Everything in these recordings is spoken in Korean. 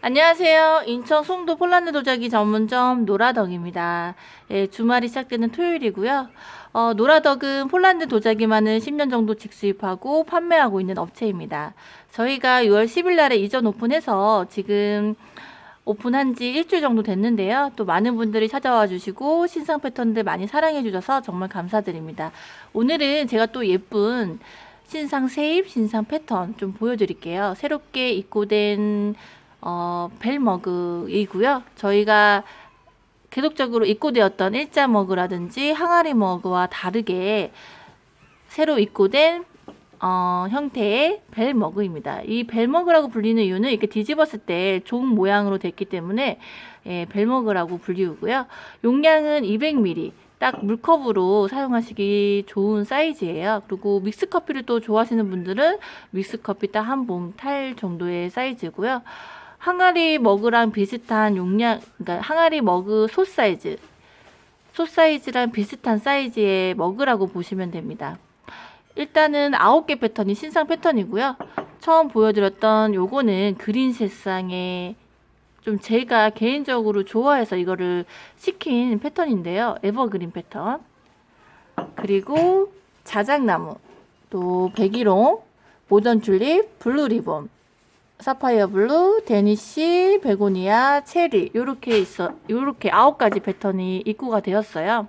안녕하세요. 인천 송도 폴란드 도자기 전문점 노라덕입니다. 예, 주말이 시작되는 토요일이고요. 어, 노라덕은 폴란드 도자기만을 10년 정도 직수입하고 판매하고 있는 업체입니다. 저희가 6월 10일 날에 이전 오픈해서 지금 오픈한 지 일주일 정도 됐는데요. 또 많은 분들이 찾아와 주시고 신상 패턴들 많이 사랑해 주셔서 정말 감사드립니다. 오늘은 제가 또 예쁜 신상 세입, 신상 패턴 좀 보여드릴게요. 새롭게 입고된 어, 벨머그이고요. 저희가 계속적으로 입고되었던 일자 머그라든지 항아리 머그와 다르게 새로 입고된 어, 형태의 벨머그입니다. 이 벨머그라고 불리는 이유는 이렇게 뒤집었을 때 종 모양으로 됐기 때문에 예, 벨머그라고 불리우고요. 용량은 200ml. 딱 물컵으로 사용하시기 좋은 사이즈예요. 그리고 믹스 커피를 또 좋아하시는 분들은 믹스 커피 딱 한 봉 탈 정도의 사이즈고요. 항아리 머그랑 비슷한 용량, 그러니까 항아리 머그 소 사이즈, 소 사이즈랑 비슷한 사이즈의 머그라고 보시면 됩니다. 일단은 아홉 개 패턴이 신상 패턴이고요. 처음 보여드렸던 요거는 그린 색상의 좀 제가 개인적으로 좋아해서 이거를 시킨 패턴인데요. 에버그린 패턴. 그리고 자작나무, 또 백일홍, 모던 튤립, 블루 리본, 사파이어 블루, 데니시, 베고니아, 체리 요렇게 있어 요렇게 아홉 가지 패턴이 입고가 되었어요.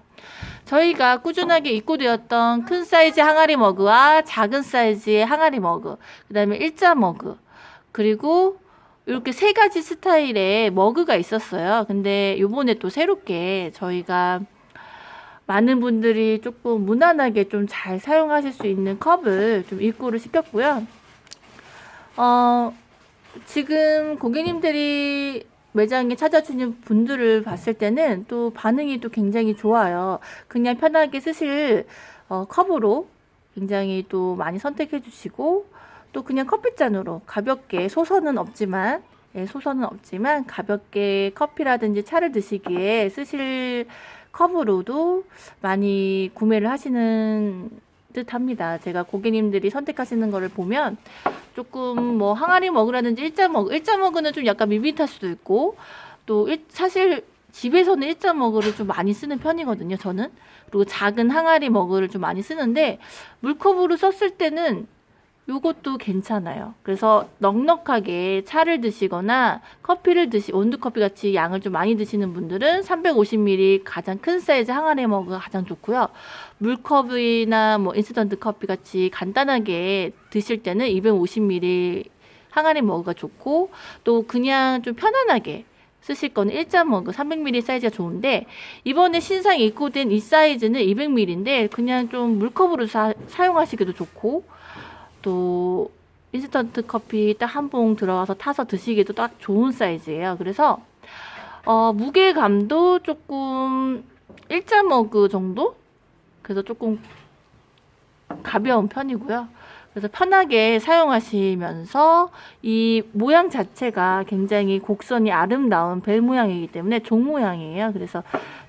저희가 꾸준하게 입고되었던 큰 사이즈 항아리 머그와 작은 사이즈의 항아리 머그, 그다음에 일자 머그, 그리고 이렇게 세 가지 스타일의 머그가 있었어요. 근데 요번에 또 새롭게 저희가 많은 분들이 조금 무난하게 좀 잘 사용하실 수 있는 컵을 좀 입고를 시켰고요. 어, 지금 고객님들이 매장에 찾아주는 분들을 봤을 때는 또 반응이 또 굉장히 좋아요. 그냥 편하게 쓰실 어, 컵으로 굉장히 또 많이 선택해 주시고 또 그냥 커피잔으로 가볍게 소선은 없지만 예, 소선은 없지만 가볍게 커피라든지 차를 드시기에 쓰실 컵으로도 많이 구매를 하시는 듯 합니다. 제가 고객님들이 선택하시는 거를 보면 조금 뭐 항아리 먹으라든지 일자 먹 일자 먹으는 좀 약간 밋밋할 수도 있고 또 일, 사실 집에서는 일자 머그를 좀 많이 쓰는 편이거든요. 저는 그리고 작은 항아리 머그를 좀 많이 쓰는데 물컵으로 썼을 때는 요것도 괜찮아요. 그래서 넉넉하게 차를 드시거나 커피를 드시 원두커피 같이 양을 좀 많이 드시는 분들은 350ml 가장 큰 사이즈 항아리 머그가 가장 좋고요. 물컵이나 뭐 인스턴트 커피 같이 간단하게 드실 때는 250ml 항아리 머그가 좋고 또 그냥 좀 편안하게 쓰실 거는 일자 머그 300ml 사이즈가 좋은데 이번에 신상 입고된 이 사이즈는 200ml인데 그냥 좀 물컵으로 사, 사용하시기도 좋고 또 인스턴트 커피 딱 한 봉 들어가서 타서 드시기도 딱 좋은 사이즈예요. 그래서 어, 무게감도 조금 일자 머그 정도? 그래서 조금 가벼운 편이고요. 그래서 편하게 사용하시면서 이 모양 자체가 굉장히 곡선이 아름다운 벨 모양이기 때문에 종 모양이에요. 그래서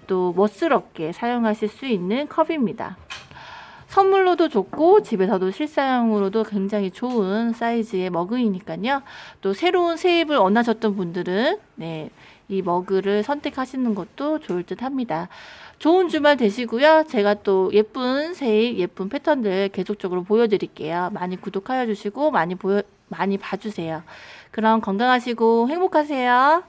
또 멋스럽게 사용하실 수 있는 컵입니다. 선물로도 좋고 집에서도 실사용으로도 굉장히 좋은 사이즈의 머그이니까요. 또 새로운 세입을 원하셨던 분들은 네, 이 머그를 선택하시는 것도 좋을 듯 합니다. 좋은 주말 되시고요. 제가 또 예쁜 세입, 예쁜 패턴들 계속적으로 보여드릴게요. 많이 구독하여 주시고 많이 보여 많이 봐주세요. 그럼 건강하시고 행복하세요.